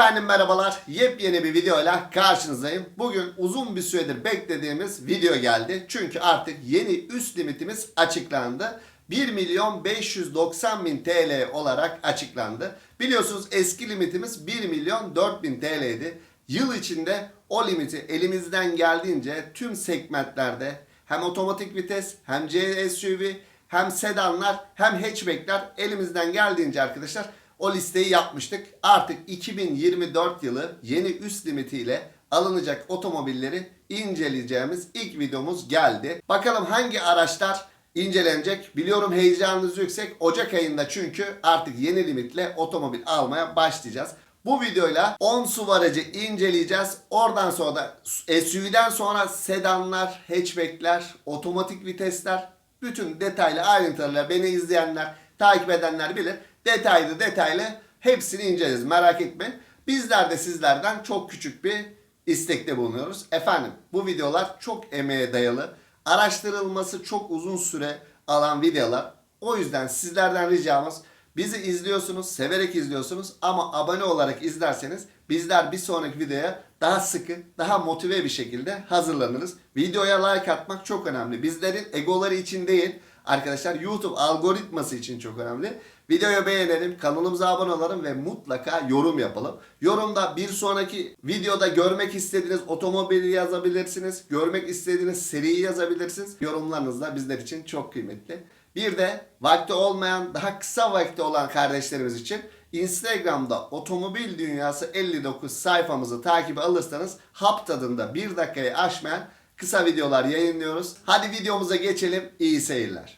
Efendim merhabalar. Yepyeni bir videoyla karşınızdayım. Bugün uzun bir süredir beklediğimiz video geldi. Çünkü artık yeni üst limitimiz açıklandı. 1 milyon 590 bin TL olarak açıklandı. Biliyorsunuz eski limitimiz 1 milyon 4 bin TL'ydi. Yıl içinde o limiti elimizden geldiğince tüm segmentlerde hem otomatik vites hem CSUV hem sedanlar hem hatchbackler elimizden geldiğince arkadaşlar o listeyi yapmıştık. Artık 2024 yılı yeni üst limitiyle alınacak otomobilleri inceleyeceğimiz ilk videomuz geldi. Bakalım hangi araçlar incelenecek. Biliyorum heyecanınız yüksek. Ocak ayında çünkü artık yeni limitle otomobil almaya başlayacağız. Bu videoyla 10 SUV aracı inceleyeceğiz. Oradan sonra da SUV'den sonra sedanlar, hatchbackler, otomatik vitesler, bütün detaylı ayrıntılarla beni izleyenler, takip edenler bilir. Detaylı detaylı hepsini inceleyeceğiz. Merak etmeyin. Bizler de sizlerden çok küçük bir istekte bulunuyoruz. Efendim bu videolar çok emeğe dayalı. Araştırılması çok uzun süre alan videolar. O yüzden sizlerden ricamız bizi izliyorsunuz, severek izliyorsunuz ama abone olarak izlerseniz bizler bir sonraki videoya daha sıkı, daha motive bir şekilde hazırlanırız. Videoya like atmak çok önemli. Bizlerin egoları için değil, arkadaşlar YouTube algoritması için çok önemli. Videoyu beğenelim, kanalımıza abone olalım ve mutlaka yorum yapalım. Yorumda bir sonraki videoda görmek istediğiniz otomobili yazabilirsiniz. Görmek istediğiniz seriyi yazabilirsiniz. Yorumlarınız da bizler için çok kıymetli. Bir de vakti olmayan, daha kısa vakti olan kardeşlerimiz için Instagram'da Otomobil Dünyası 59 sayfamızı takip alırsanız hap tadında bir dakikayı aşmayan kısa videolar yayınlıyoruz. Hadi videomuza geçelim. İyi seyirler.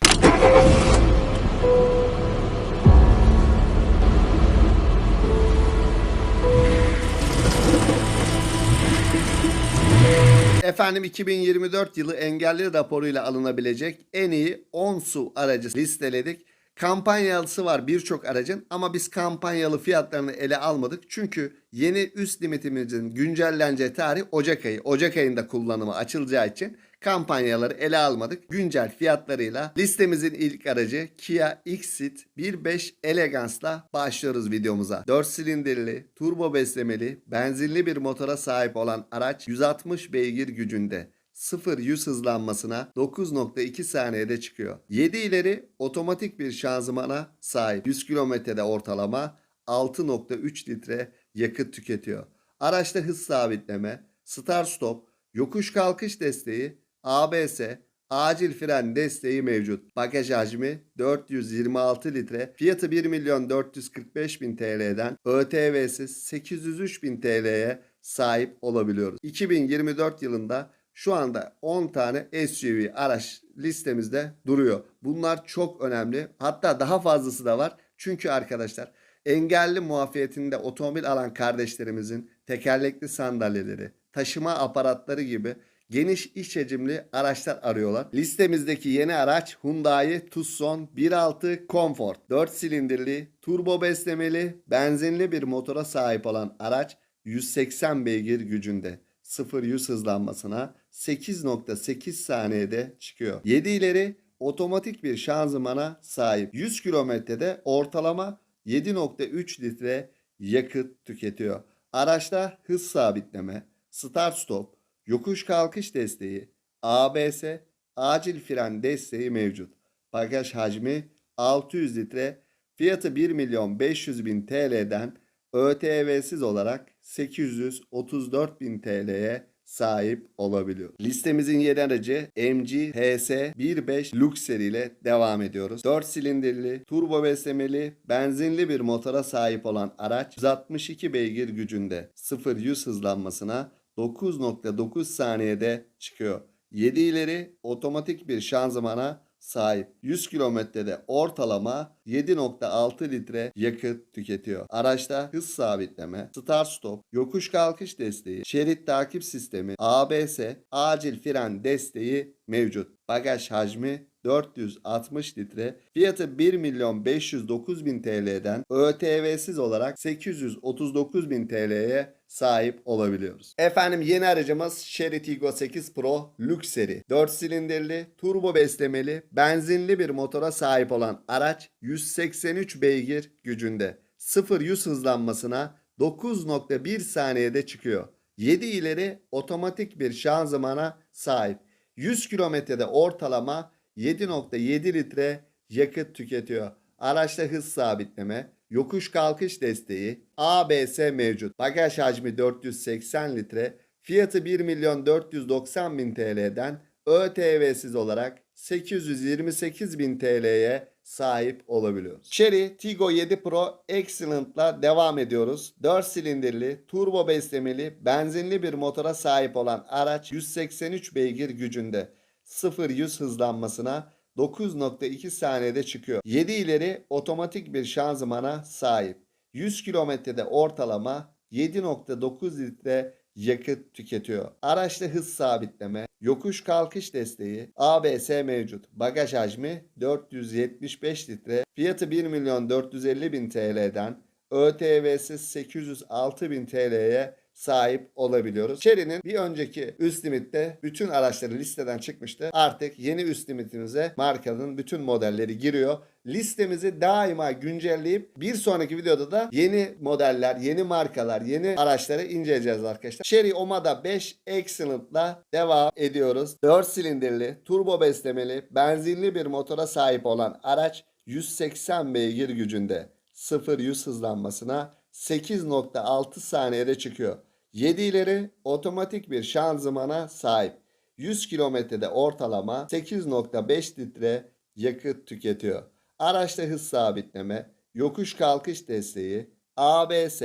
Efendim 2024 yılı engelli raporuyla alınabilecek en iyi 10 su aracı listeledik. Kampanyalısı var birçok aracın ama biz kampanyalı fiyatlarını ele almadık. Çünkü yeni üst limitimizin güncelleneceği tarih Ocak ayı. Ocak ayında kullanıma açılacağı için kampanyaları ele almadık. Güncel fiyatlarıyla listemizin ilk aracı Kia Xceed 1.5 Elegance'la başlıyoruz videomuza. 4 silindirli, turbo beslemeli, benzinli bir motora sahip olan araç 160 beygir gücünde. 0-100 hızlanmasına 9.2 saniyede çıkıyor. 7 ileri otomatik bir şanzımana sahip. 100 kilometrede ortalama 6.3 litre yakıt tüketiyor. Araçta hız sabitleme, start stop, yokuş kalkış desteği, ABS, acil fren desteği mevcut. Bagaj hacmi 426 litre. Fiyatı 1 milyon 445 bin TL'den ÖTV'siz 803 bin TL'ye sahip olabiliyoruz. 2024 yılında şu anda 10 tane SUV araç listemizde duruyor. Bunlar çok önemli. Hatta daha fazlası da var. Çünkü arkadaşlar engelli muafiyetinde otomobil alan kardeşlerimizin tekerlekli sandalyeleri, taşıma aparatları gibi geniş iş hacimli araçlar arıyorlar. Listemizdeki yeni araç Hyundai Tucson 1.6 Comfort. 4 silindirli, turbo beslemeli, benzinli bir motora sahip olan araç 180 beygir gücünde. 0-100 hızlanmasına 8.8 saniyede çıkıyor. 7 ileri otomatik bir şanzımana sahip. 100 kilometrede ortalama 7.3 litre yakıt tüketiyor. Araçta hız sabitleme, start stop, yokuş kalkış desteği, ABS, acil fren desteği mevcut. Bagaj hacmi 600 litre, fiyatı 1 milyon 500 bin TL'den ÖTV'siz olarak 834 bin TL'ye sahip olabiliyor. Listemizin yeni aracı MG HS 1.5 Luxury ile devam ediyoruz. 4 silindirli, turbo beslemeli, benzinli bir motora sahip olan araç 162 beygir gücünde 0-100 hızlanmasına 9.9 saniyede çıkıyor. 7 ileri otomatik bir şanzımana sahip. 100 kilometrede ortalama 7.6 litre yakıt tüketiyor. Araçta hız sabitleme, start stop, yokuş kalkış desteği, şerit takip sistemi, ABS, acil fren desteği mevcut. Bagaj hacmi 460 litre. Fiyatı 1 milyon 509 bin TL'den ÖTV'siz olarak 839 bin TL'ye sahip olabiliyoruz. Efendim yeni aracımız Chery Tiggo 8 Pro Luxury. 4 silindirli, turbo beslemeli, benzinli bir motora sahip olan araç 183 beygir gücünde. 0-100 hızlanmasına 9.1 saniyede çıkıyor. 7 ileri otomatik bir şanzımana sahip. 100 kilometrede ortalama 7.7 litre yakıt tüketiyor. Araçta hız sabitleme, yokuş kalkış desteği, ABS mevcut. Bagaj hacmi 480 litre, fiyatı 1 milyon 490 bin TL'den ÖTV'siz olarak 828 bin TL'ye sahip olabiliyoruz. Chery Tiggo 7 Pro Excellent'la devam ediyoruz. 4 silindirli, turbo beslemeli, benzinli bir motora sahip olan araç 183 beygir gücünde 0-100 hızlanmasına 9.2 saniyede çıkıyor. 7 ileri otomatik bir şanzımana sahip. 100 kilometrede ortalama 7.9 litre yakıt tüketiyor. Araçta hız sabitleme, yokuş kalkış desteği, ABS mevcut. Bagaj hacmi 475 litre. Fiyatı 1 milyon 450 bin TL'den ÖTV'siz 806 bin TL'ye sahip olabiliyoruz. Chery'nin bir önceki üst limitte bütün araçları listeden çıkmıştı. Artık yeni üst limitimize markanın bütün modelleri giriyor. Listemizi daima güncelleyip bir sonraki videoda da yeni modeller, yeni markalar, yeni araçları inceleyeceğiz arkadaşlar. Chery Omada 5 Excellent'la devam ediyoruz. 4 silindirli, turbo beslemeli, benzinli bir motora sahip olan araç 180 beygir gücünde 0-100 hızlanmasına 8.6 saniyede çıkıyor. 7 ileri otomatik bir şanzımana sahip. 100 kilometrede ortalama 8.5 litre yakıt tüketiyor. Araçta hız sabitleme, yokuş kalkış desteği, ABS,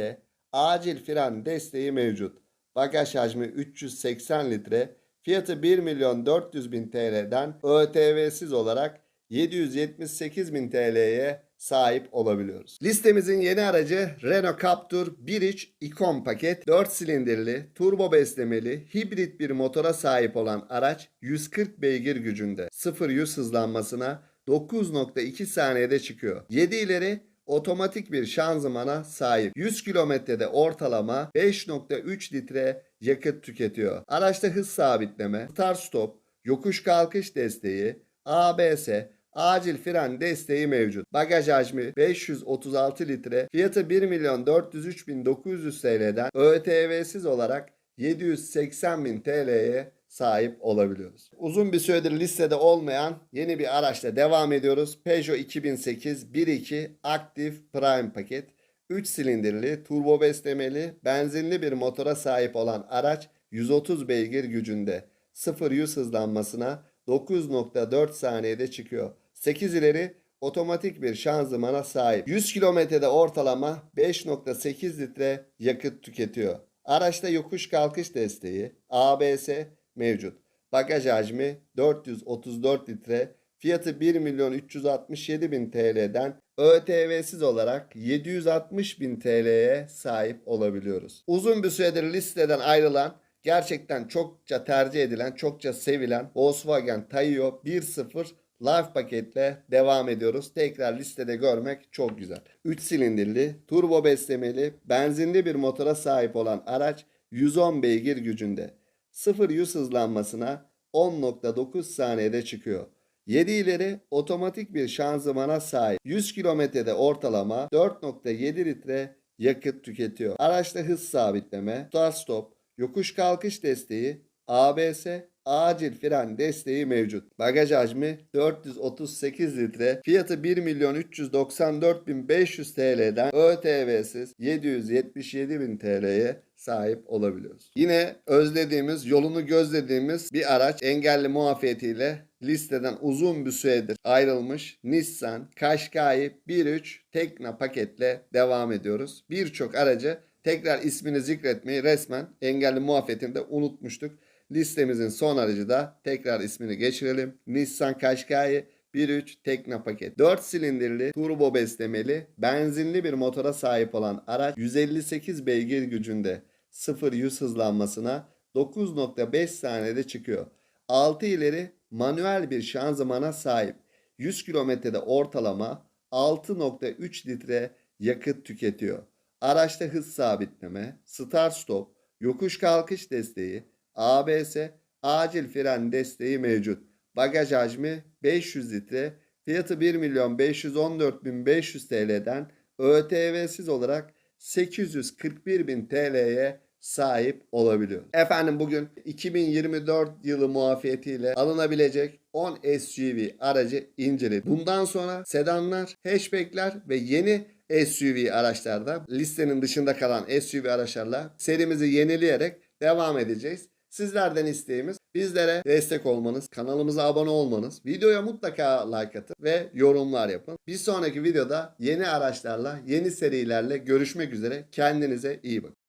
acil fren desteği mevcut. Bagaj hacmi 380 litre, fiyatı 1 milyon 400 bin TL'den ÖTV'siz olarak 778 bin TL'ye sahip olabiliyoruz. Listemizin yeni aracı Renault Captur 1.3 Icon paket 4 silindirli, turbo beslemeli, hibrit bir motora sahip olan araç 140 beygir gücünde 0-100 hızlanmasına 9.2 saniyede çıkıyor. 7 ileri otomatik bir şanzımana sahip. 100 kilometrede ortalama 5.3 litre yakıt tüketiyor. Araçta hız sabitleme, start stop, yokuş kalkış desteği, ABS, acil fren desteği mevcut. Bagaj hacmi 536 litre, fiyatı 1 milyon 403 bin 900 TL'den ÖTV'siz olarak 780 bin TL'ye sahip olabiliyoruz. Uzun bir süredir listede olmayan yeni bir araçla devam ediyoruz. Peugeot 2008 1.2 Active Prime paket. 3 silindirli, turbo beslemeli, benzinli bir motora sahip olan araç 130 beygir gücünde 0-100 hızlanmasına 9.4 saniyede çıkıyor. 8 ileri otomatik bir şanzımana sahip. 100 kilometrede ortalama 5.8 litre yakıt tüketiyor. Araçta yokuş kalkış desteği, ABS mevcut. Bagaj hacmi 434 litre, fiyatı 1 milyon 367 bin TL'den ÖTV'siz olarak 760 bin TL'ye sahip olabiliyoruz. Uzun bir süredir listeden ayrılan gerçekten çokça tercih edilen, çokça sevilen Volkswagen Taio 1.0 Life paketle devam ediyoruz. Tekrar listede görmek çok güzel. 3 silindirli, turbo beslemeli, benzinli bir motora sahip olan araç 110 beygir gücünde. 0-100 hızlanmasına 10.9 saniyede çıkıyor. 7 ileri otomatik bir şanzımana sahip. 100 kilometrede ortalama 4.7 litre yakıt tüketiyor. Araçta hız sabitleme, start stop, yokuş kalkış desteği, ABS, acil fren desteği mevcut. Bagaj hacmi 438 litre. Fiyatı 1 milyon 394 bin 500 TL'den ÖTV'siz 777 bin TL'ye sahip olabiliyoruz. Yine özlediğimiz, yolunu gözlediğimiz bir araç engelli muafiyetiyle listeden uzun bir süredir ayrılmış Nissan Qashqai 1.3 Tekna paketle devam ediyoruz. Birçok aracı tekrar ismini zikretmeyi resmen engelli muafiyetinde unutmuştuk. Listemizin son aracı da tekrar ismini geçirelim. Nissan Qashqai 1.3 Tekna paket. 4 silindirli, turbo beslemeli, benzinli bir motora sahip olan araç 158 beygir gücünde 0-100 hızlanmasına 9.5 saniyede çıkıyor. 6 ileri manuel bir şanzımana sahip. 100 kilometrede ortalama 6.3 litre yakıt tüketiyor. Araçta hız sabitleme, start stop, yokuş kalkış desteği, ABS, acil fren desteği mevcut. Bagaj hacmi 500 litre, fiyatı 1 milyon 514 bin 500 TL'den ÖTV'siz olarak 841 bin TL'ye sahip olabiliyor. Efendim bugün 2024 yılı muafiyetiyle alınabilecek 10 SUV aracı inceledik. Bundan sonra sedanlar, hatchbackler ve yeni SUV araçlarda listenin dışında kalan SUV araçlarla serimizi yenileyerek devam edeceğiz. Sizlerden isteğimiz bizlere destek olmanız, kanalımıza abone olmanız, videoya mutlaka like atın ve yorumlar yapın. Bir sonraki videoda yeni araçlarla, yeni serilerle görüşmek üzere. Kendinize iyi bakın.